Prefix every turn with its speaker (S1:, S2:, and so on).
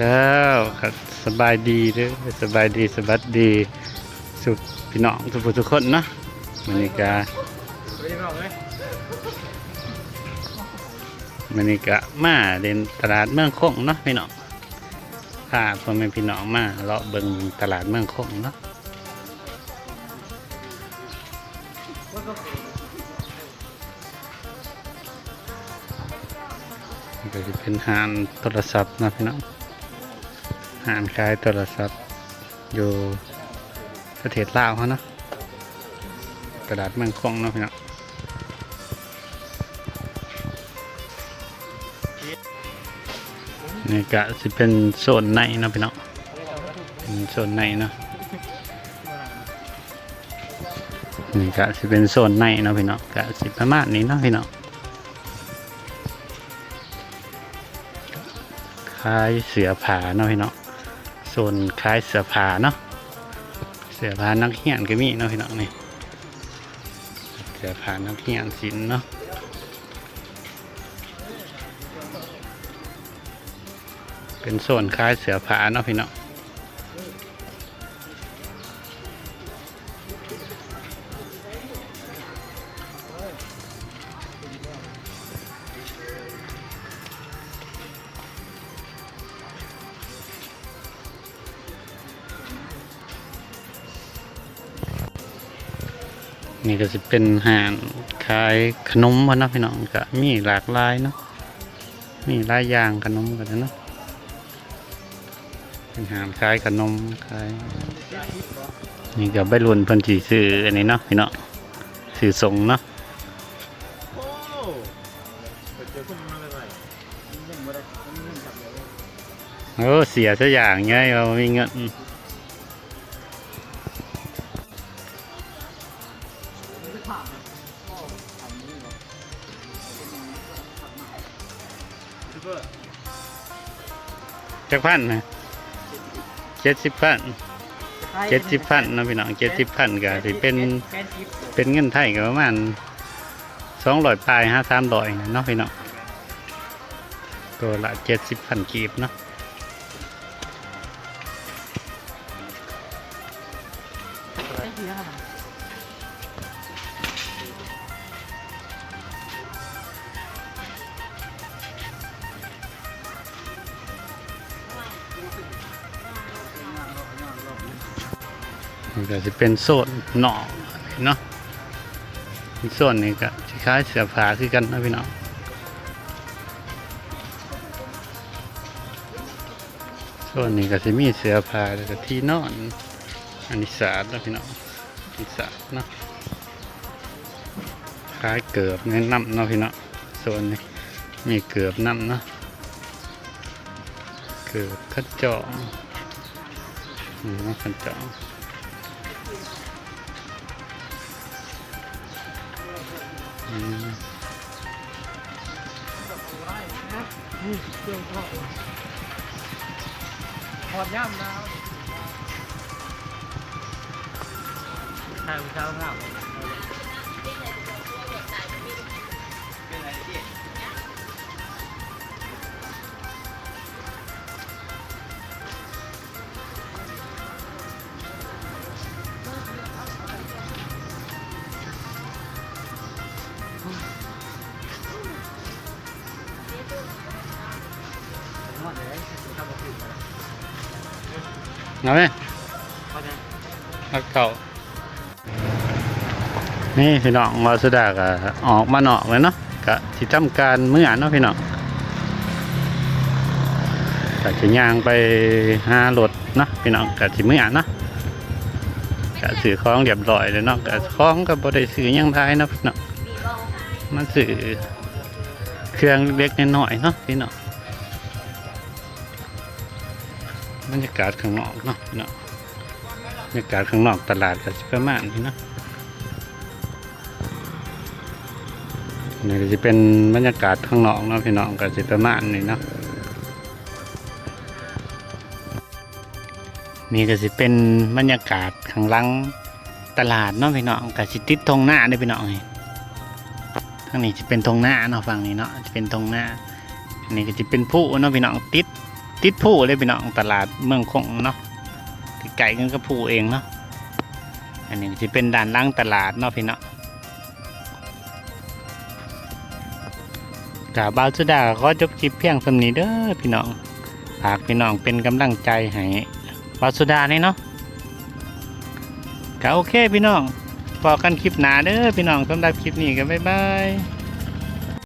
S1: เช้าสบายดีเด้อสบายดีสวัสดีสุขพี่น้องทุกผู้ทุกคนเนาะมันนี่กา
S2: ม
S1: มันนี่กะมาเดินตลาดเมืองคงเนาะพี่น้องพาพ่อแม่พี่น้องมาเลาะเบิ่งตลาดเมืองคงเนาะก็จะเป็นหางโทรศัพท์นะพี่น้อง หางขายโทรศัพท์อยู่ประเทศลาวเขาเนาะตลาดเมืองคงเนาะพี่น้องนี่ก็สิเป็นโซนในเนาะพี่น้องเป็นโซนในเนาะนี่ก็สิเป็นโซนในเนาะพี่น้องก็สิประมาณนี้เนาะพี่น้องคล้ายเสือผาเนาะพี่น้อง นคล้ายเสือผาเนาะเสือผานักเขียนก็มีเนาะพี่น้องนี่เสือผานักเขียนศิลป์เนาะเป็นโซนคล้ายเสือผาเนาะพี่น้อง นี่ก็จะเป็นอาหารขายขนมวะนะพี่น้องก็มีหลากหลายเนาะมีหลายอย่างขนมกันเนาะเป็นหามขายขนมขายนี่กับใบรุ่นเพิ่นสีซื้ออันนี้เนาะพี่เนาะซื้อส่งเนาะ
S2: โอ้เอ
S1: อเสียซะอย่างไงเรามีเงิน
S2: ซูเปอร์
S1: จักพันนะเจ็ดสิบพันเจ็ดสิบพันนะพี่น้องเจ็ดสิบพันก็สิเป็นเป็นเงินไทยก็ประมาณสองร้อยปลายห้าสามร้อยเนาะพี่น้องตัวละเจ็ดสิบพันกีบเนาะ
S2: ได้ทีละครับ
S1: นี่ก็จะเป็นโซนหน่อเนาะโซนนี้ก็คล้ายเสือผาคือกันนะพี่น้องส่วนนี้ก็จะมีเสือผาแล้วก็ที่นอนอันนี้สาดนะพี่น้องอันนี้สาดเนาะคล้ายเกือบแนะนำเนาะพี่น้องส่วนนี้มีเกือบน้ำเนาะเกือบขัดจองอืมขัดจองอืม
S2: นี่เครื่องทอดทอดย่ำนะทางเช้าข้าว
S1: เอาไหมพักเก่านี่พี่น้องวาสุดาก็ออกมาเนาะเลยเนาะก็ที่ทำการเมื่อนเนาะพี่น้องก็จะย่างไปหารถเนาะพี่น้องก็ที่เมื่อเนาะก็ซื้อของเรียบร้อยเลยเนาะก็ของก็บ่ได้ซื้อยังทายเนาะพี่น้องมันซื้อเครื่องเล็กๆน้อยเนาะพี่น้อง บรรยากาศข้างนอกเนาะพี่น้องบรรยากาศข้างนอกตลาดก็สิประมาณนี้เนาะนี่ก็จะเป็นบรรยากาศข้างนอกเนาะพี่น้องก็สิประมาณนี้เนาะนี่ก็สิเป็นบรรยากาศข้างหลังตลาดเนาะพี่น้องก็สิติดทงหน้าเด้พี่น้องนี่ทางนี้จะเป็นทงหน้าเนาะฝั่งนี้เนาะจะเป็นทงหน้าอันนี้ก็จะเป็นผู้เนาะพี่น้องติด ติดผู้เลยพี่น้องตลาดเมืองคงเนาะไก่กันก็ผู้เองเนาะอันนี้จะเป็นด่านล่างตลาดเนาะพี่น้องกาบาวสุดาขอจบคลิปเพียงสำนี้เด้อพี่น้องฝากพี่น้องเป็นกำลังใจให้บาวสุดานี่เนาะก็โอเคพี่น้องพอกันคลิปหนาเด้อพี่น้องสำหรับคลิปนี้ก็บ๊ายบาย